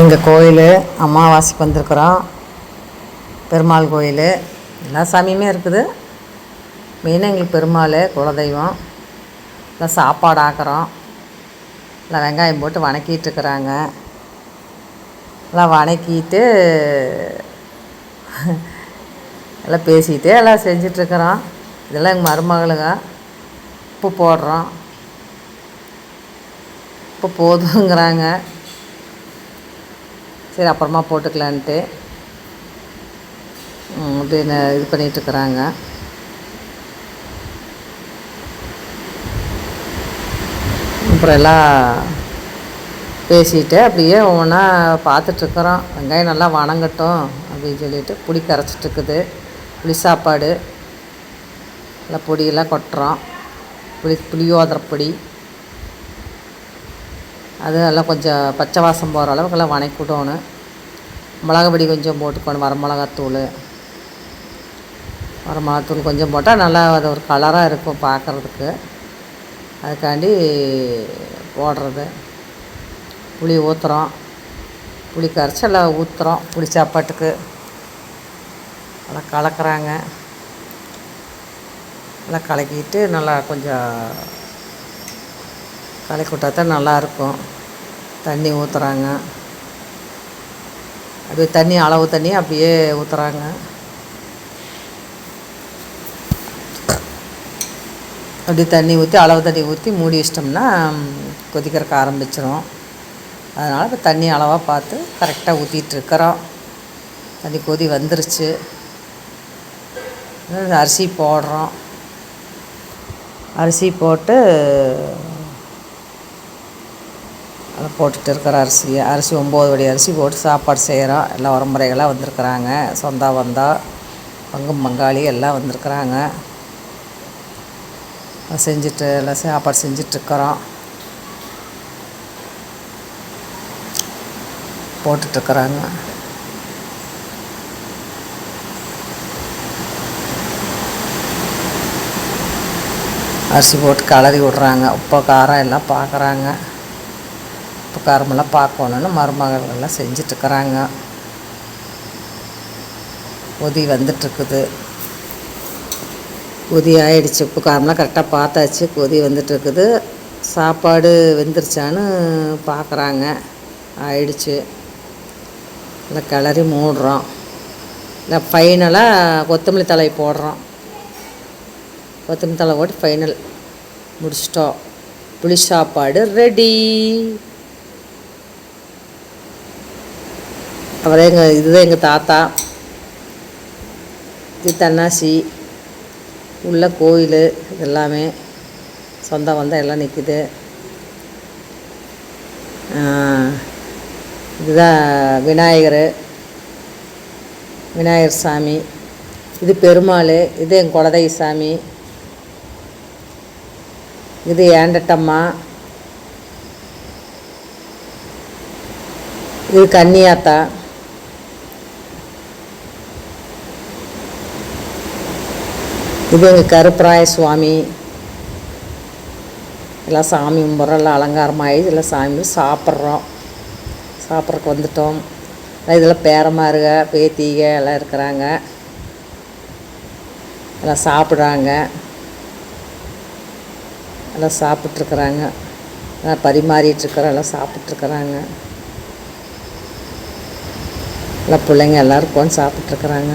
எங்கள் கோயில் அமாவாசைக்கு வந்திருக்குறோம். பெருமாள் கோயில். எல்லா சாமியுமே இருக்குது. மெயினாக எங்களுக்கு பெருமாள் குலதெய்வம். எல்லாம் சாப்பாடு ஆக்குறோம். எல்லாம் வெங்காயம் போட்டு வணக்கிட்டு இருக்கிறாங்க. எல்லாம் வணக்கிட்டு எல்லாம் பேசிக்கிட்டே எல்லாம் செஞ்சிட்ருக்குறோம் இதெல்லாம் எங்கள் மருமகளுங்க. உப்பு போடுறோம். உப்பு போதுங்கிறாங்க. சரி அப்புறமா போட்டுக்கலான்ட்டு. ம், அப்படின்னு இது பண்ணிகிட்ருக்குறாங்க அப்புறம் எல்லாம் பேசிட்டு அப்படியே ஒவ்வொன்றா பார்த்துட்ருக்குறோம் வெங்காயம் நல்லா வணங்கட்டும் அப்படின்னு சொல்லிட்டு புளி கரைச்சிட்ருக்குது புளி சாப்பாடு நல்லா பொடியெல்லாம் கொட்டுறோம். புளி புளியோதரை பொடி அது எல்லாம் கொஞ்சம் பச்சை வாசம் போகிற அளவுக்கெல்லாம் வணக்கி மிளகாப்பொடி கொஞ்சம் போட்டுக்கணும் வரமிளகாத்தூள் வரமிளகாத்தூள் கொஞ்சம் போட்டால் நல்லா அது ஒரு கலராக இருக்கும் பார்க்குறதுக்கு அதுக்காண்டி போடுறது. புளி ஊற்றுறோம் புளி கரைச்சி எல்லாம் ஊற்றுறோம் புளி சாப்பாட்டுக்கு. நல்லா கலக்கிறாங்க. நல்லா கலக்கிட்டு நல்லா கொஞ்சம் கலக்கி விட்டா தான் நல்லாயிருக்கும். தண்ணி ஊற்றுறாங்க அப்படியே தண்ணி அளவு தண்ணி அப்படியே ஊற்றுறாங்க அப்படி தண்ணி ஊற்றி அளவு தண்ணி ஊற்றி மூடி வச்சிட்டோம்னா கொதிக்கிறக்க கொதிக்கிறதுக்கு ஆரம்பிச்சிரும். அதனால் இப்போ தண்ணி அளவாக பார்த்து கரெக்டாக ஊற்றிட்டுருக்குறோம் தண்ணி கொதி வந்துருச்சு. அரிசி போடுறோம். அரிசி போட்டு போட்டுட்டு இருக்கிற அரிசியை அரிசி ஒம்பது வடி அரிசி போட்டு சாப்பாடு செய்கிறோம் எல்லாம் உறமுறைகளாக வந்திருக்குறாங்க. சொந்தா வந்தா பங்கும் பங்காளி எல்லாம் வந்திருக்குறாங்க. செஞ்சுட்டு எல்லாம் சாப்பாடு செஞ்சிட்ருக்குறோம் போட்டுட்ருக்குறாங்க அரிசி போட்டு கலரி விட்றாங்க. உப்பு காரம் எல்லாம் பார்க்குறாங்க. உப்பு பார்க்கணுன்னு மருமகள் செஞ்சிட்ருக்குறாங்க. கொதி வந்துட்டுருக்குது கொதி ஆயிடுச்சு. உப்பு காரம்லாம் கரெக்டாக பார்த்தாச்சு. கொதி வந்துட்டுருக்குது சாப்பாடு வெந்துருச்சான்னு பார்க்குறாங்க. ஆயிடுச்சு. இல்லை கிளறி மூடுறோம். இல்லை ஃபைனலாக கொத்தமல்லி தலை போடுறோம். கொத்தமல்லி தழை போட்டு ஃபைனல் முடிச்சிட்டோம். புளி சாப்பாடு ரெடி. அப்புறம் எங்கள் இதுதான் எங்கள் தாத்தா. இது தன்னாசி உள்ள கோயில் இது எல்லாமே சொந்தம் வந்தால் எல்லாம் நிற்கிது இதுதான் விநாயகர் விநாயகர் சாமி. இது பெருமாள் இது என் குலதெய்வ சாமி. இது ஏண்டட்டம்மா. இது கன்னியாத்தா. இது எங்கள் கருப்பராய சுவாமி. எல்லாம் சாமி கும்பிட்றோம் எல்லாம் அலங்காரமாகி எல்லாம் சாமி சாப்பிட்றோம். சாப்பிட்றதுக்கு வந்துட்டோம். இதில் பேரமாருக பேத்திக எல்லாம் இருக்கிறாங்க. எல்லாம் சாப்பிட்றாங்க. எல்லாம் சாப்பிட்ருக்குறாங்க. எல்லாம் பரிமாறிட்டுருக்குறோம் எல்லாம் சாப்பிட்ருக்குறாங்க. எல்லாம் பிள்ளைங்க எல்லோரும் உட்காந்து சாப்பிட்ருக்குறாங்க.